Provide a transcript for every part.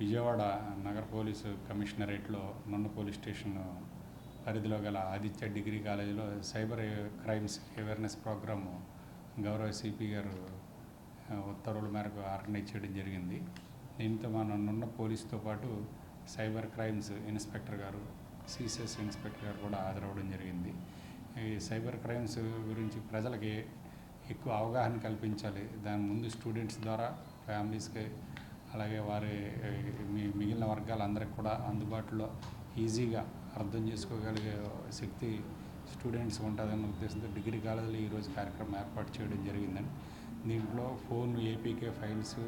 విజయవాడ నగర పోలీసు కమిషనరేట్లో నున్న police station పరిధిలో గల ఆదిత్య డిగ్రీ కాలేజీలో సైబర్ క్రైమ్స్ అవేర్నెస్ ప్రోగ్రాము గౌరవ సిపి గారు ఉత్తర్వుల మేరకు ఆర్గనైజ్ చేయడం జరిగింది. దీంతో మన నున్న పోలీస్తో పాటు సైబర్ క్రైమ్స్ ఇన్స్పెక్టర్ గారు సిసిఎస్ ఇన్స్పెక్టర్ గారు కూడా హాజరవడం జరిగింది. ఈ సైబర్ క్రైమ్స్ గురించి ప్రజలకి ఎక్కువ అవగాహన కల్పించాలి. దాని ముందు స్టూడెంట్స్ ద్వారా ఫ్యామిలీస్కి అలాగే వారి మీ మిగిలిన వర్గాలందరికీ కూడా అందుబాటులో ఈజీగా అర్థం చేసుకోగలిగే శక్తి స్టూడెంట్స్ ఉంటుందన్న ఉద్దేశంతో డిగ్రీ కాలేజీలో ఈరోజు కార్యక్రమం ఏర్పాటు చేయడం జరిగిందండి. దీంట్లో phone APK files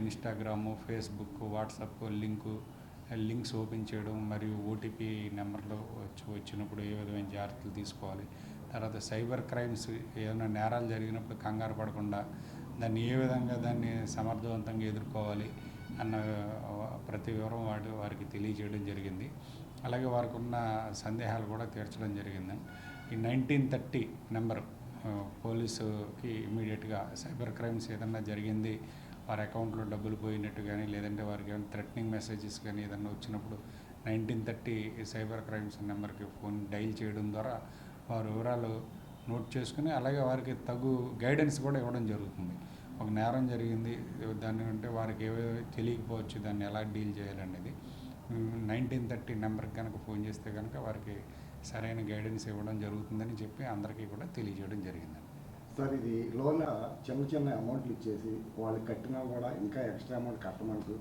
Instagram Facebook WhatsApp link links open చేయడం మరియు ఓటీపీ నెంబర్లు వచ్చి వచ్చినప్పుడు ఏ విధమైన జాగ్రత్తలు తీసుకోవాలి తర్వాత సైబర్ క్రైమ్స్ ఏమైనా నేరాలు జరిగినప్పుడు కంగారు పడకుండా దాన్ని ఏ విధంగా దాన్ని సమర్థవంతంగా ఎదుర్కోవాలి అన్న ప్రతి వివరం వాటి వారికి తెలియజేయడం జరిగింది. అలాగే వారికి ఉన్న సందేహాలు కూడా తీర్చడం జరిగింది. ఈ నైన్టీన్ థర్టీ నెంబర్ పోలీసుకి ఇమీడియట్గా సైబర్ క్రైమ్స్ ఏదన్నా జరిగింది వారి అకౌంట్లో డబ్బులు పోయినట్టు కానీ లేదంటే వారికి ఏమైనా థ్రెటనింగ్ మెసేజెస్ కానీ ఏదన్నా వచ్చినప్పుడు నైన్టీన్ థర్టీ సైబర్ క్రైమ్స్ నెంబర్కి ఫోన్ డైల్ చేయడం ద్వారా వారి వివరాలు నోట్ చేసుకుని అలాగే వారికి తగు గైడెన్స్ కూడా ఇవ్వడం జరుగుతుంది. ఒక నేరం జరిగింది దాన్ని అంటే వారికి ఏవో తెలియకపోవచ్చు దాన్ని ఎలా డీల్ చేయాలనేది. నైన్టీన్ థర్టీ నెంబర్కి కనుక ఫోన్ చేస్తే కనుక వారికి సరైన గైడెన్స్ ఇవ్వడం జరుగుతుందని చెప్పి అందరికీ కూడా తెలియజేయడం జరిగిందండి సార్ ఇది లోన్ చిన్న చిన్న అమౌంట్లు ఇచ్చేసి వాళ్ళు కట్టినా కూడా ఇంకా ఎక్స్ట్రా అమౌంట్ కట్టమంటూ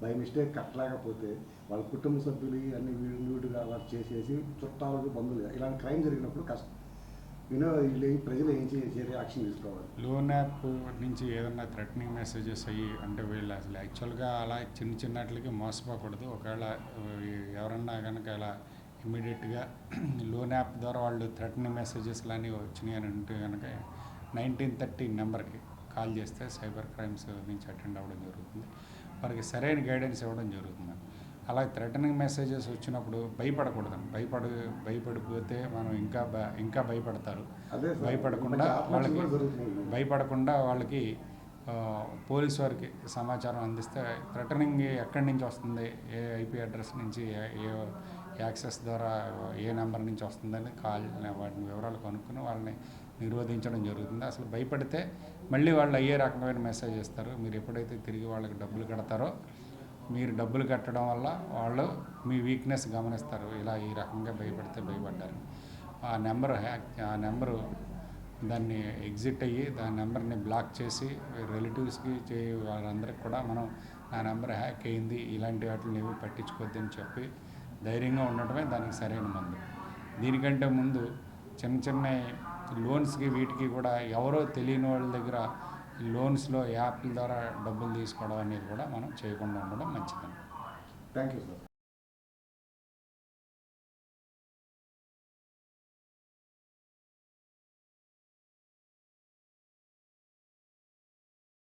బై మిస్టేక్ కట్టలేకపోతే వాళ్ళ కుటుంబ సభ్యులు అన్ని వీడు వీడుగా అలా చేసేసి చుట్టాలకు బంధువులు ఇలాంటి క్రైమ్ జరిగినప్పుడు కష్టం. యూనో వీళ్ళు ప్రజలు ఏం చేసి యాక్షన్ తీసుకోవాలి. లోన్ యాప్ నుంచి ఏదన్నా థ్రెటనింగ్ మెసేజెస్ అయ్యి అంటే వీళ్ళు అసలు యాక్చువల్గా అలా చిన్న చిన్నట్లకి మోసపోకూడదు. ఒకవేళ ఎవరన్నా కనుక అలా ఇమీడియట్గా లోన్ యాప్ ద్వారా వాళ్ళు థ్రెటనింగ్ మెసేజెస్ లాని వచ్చినాయి అని అంటే కనుక నైన్టీన్ థర్టీ నెంబర్కి కాల్ చేస్తే సైబర్ క్రైమ్స్ నుంచి అటెండ్ అవ్వడం జరుగుతుంది. వారికి సరైన గైడెన్స్ ఇవ్వడం జరుగుతుంది. అలా థ్రెటనింగ్ మెసేజెస్ వచ్చినప్పుడు భయపడకూడదండి భయపడ భయపడిపోతే మనం ఇంకా ఇంకా భయపడతారు. భయపడకుండా వాళ్ళకి. భయపడకుండా వాళ్ళకి పోలీస్ వారికి సమాచారం అందిస్తే థ్రెటనింగ్ ఎక్కడి నుంచి వస్తుంది? ఏ ఐపీ అడ్రస్ నుంచి ఏ యాక్సెస్ ద్వారా ఏ నెంబర్ నుంచి వస్తుందని కాల్ వాటిని వివరాలు కనుక్కొని వాళ్ళని నిరోధించడం జరుగుతుంది. అసలు భయపడితే మళ్ళీ వాళ్ళు అయ్యే రకమైన మెసేజ్ ఇస్తారు. మీరు ఎప్పుడైతే తిరిగి వాళ్ళకి డబ్బులు కడతారో మీరు డబ్బులు కట్టడం వల్ల వాళ్ళు మీ వీక్నెస్ గమనిస్తారు. ఇలా ఈ రకంగా భయపడితే భయపడ్డారు. ఆ నెంబర్ హ్యాక్ ఆ నెంబరు దాన్ని ఎగ్జిట్ అయ్యి దాని నెంబర్ని బ్లాక్ చేసి రిలేటివ్స్కి చే వాళ్ళందరికీ కూడా మనం ఆ నెంబర్ హ్యాక్ అయింది ఇలాంటి వాటిని ఏవి పట్టించుకోవద్దని చెప్పి ధైర్యంగా ఉండటమే దానికి సరైన మందు. దీనికంటే ముందు చిన్న చిన్న లోన్స్కి వీటికి కూడా ఎవరో తెలియని వాళ్ళ దగ్గర లోన్స్లో యాప్ల ద్వారా డబ్బులు తీసుకోవడం అనేది కూడా మనం చేయకుండా ఉండడం మంచిదండి థ్యాంక్ యూ సార్